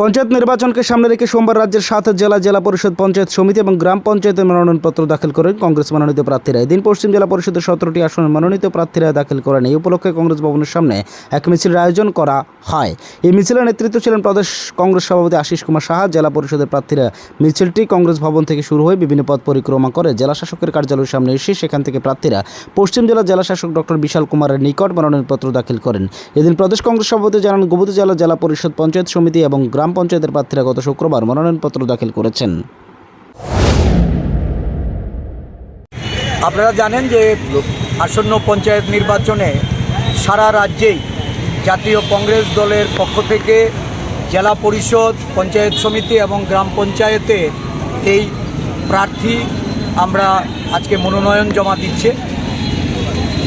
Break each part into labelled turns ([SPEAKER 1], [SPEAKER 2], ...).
[SPEAKER 1] পঞ্চায়েত নির্বাচনকে সামনে রেখে সোমবার রাজ্যের সাত জেলা জেলা পরিষদ পঞ্চায়েত সমিতি এবং গ্রাম পঞ্চায়েতের মনোনয়নপত্র দাখিল করেন কংগ্রেস মনোনীত প্রার্থীরা। এদিন পশ্চিম জেলা পরিষদের সতেরোটি আসনের মনোনীত প্রার্থীরা দাখিল করেন। এই উপলক্ষে কংগ্রেস ভবনের সামনে এক মিছিলের আয়োজন করা হয়। এই মিছিলের নেতৃত্ব ছিলেন প্রদেশ কংগ্রেস সভাপতি আশিস কুমার সাহা। জেলা পরিষদের প্রার্থীরা মিছিলটি কংগ্রেস ভবন থেকে শুরু হয়ে বিভিন্ন পথ পরিক্রমা করে জেলা শাসকের কার্যালয়ের সামনে এসে সেখান থেকে প্রার্থীরা পশ্চিম জেলা জেলা শাসক ডক্টর বিশাল কুমারের নিকট মনোনয়নপত্র দাখিল করেন। এদিন প্রদেশ কংগ্রেস সভাপতি জানান গোবতী জেলা জেলা পরিষদ পঞ্চায়েত সমিতি এবং গ্রাম পঞ্চায়েতের প্রার্থীরা গত শুক্রবার মনোনয়নপত্র দাখিল করেছেন।
[SPEAKER 2] আপনারা জানেন যে আসন্ন পঞ্চায়েত নির্বাচনে সারা রাজ্যেই জাতীয় কংগ্রেস দলের পক্ষ থেকে জেলা পরিষদ, পঞ্চায়েত সমিতি এবং গ্রাম পঞ্চায়েতে এই প্রার্থী আমরা আজকে মনোনয়ন জমা দিচ্ছে।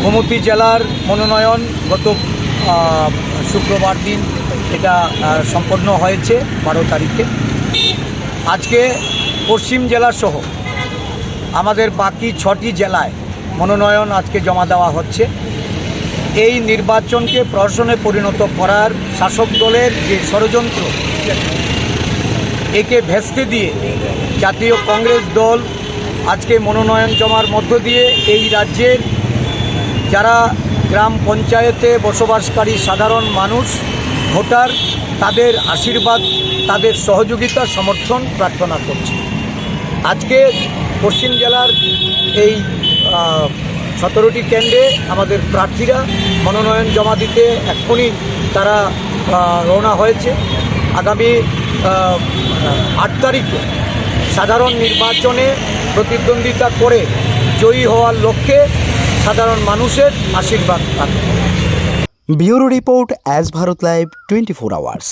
[SPEAKER 2] গোমতী জেলার মনোনয়ন গত শুক্রবার দিন এটা সম্পন্ন হয়েছে, বারো তারিখে। আজকে পশ্চিম জেলাসহ আমাদের বাকি ছটি জেলায় মনোনয়ন আজকে জমা দেওয়া হচ্ছে। এই নির্বাচনকে প্রহসনে পরিণত করার শাসক দলের যে ষড়যন্ত্র, একে ভেস্তে দিয়ে জাতীয় কংগ্রেস দল আজকে মনোনয়ন জমার মধ্য দিয়ে এই রাজ্যের যারা গ্রাম পঞ্চায়েতে বসবাসকারী সাধারণ মানুষ, ভোটার তাদের আশীর্বাদ, তাদের সহযোগিতা, সমর্থন প্রার্থনা করছে। আজকে পশ্চিম জেলার এই সতেরোটি কেন্দ্রে আমাদের প্রার্থীরা মনোনয়ন জমা দিতে এক্ষুনি তারা রওনা হয়েছে। আগামী আট তারিখে সাধারণ নির্বাচনে প্রতিদ্বন্দ্বিতা করে জয়ী হওয়ার লক্ষ্যে সাধারণ মানুষের আশীর্বাদ থাকবে
[SPEAKER 1] bureau report as Bharat live twenty four hours.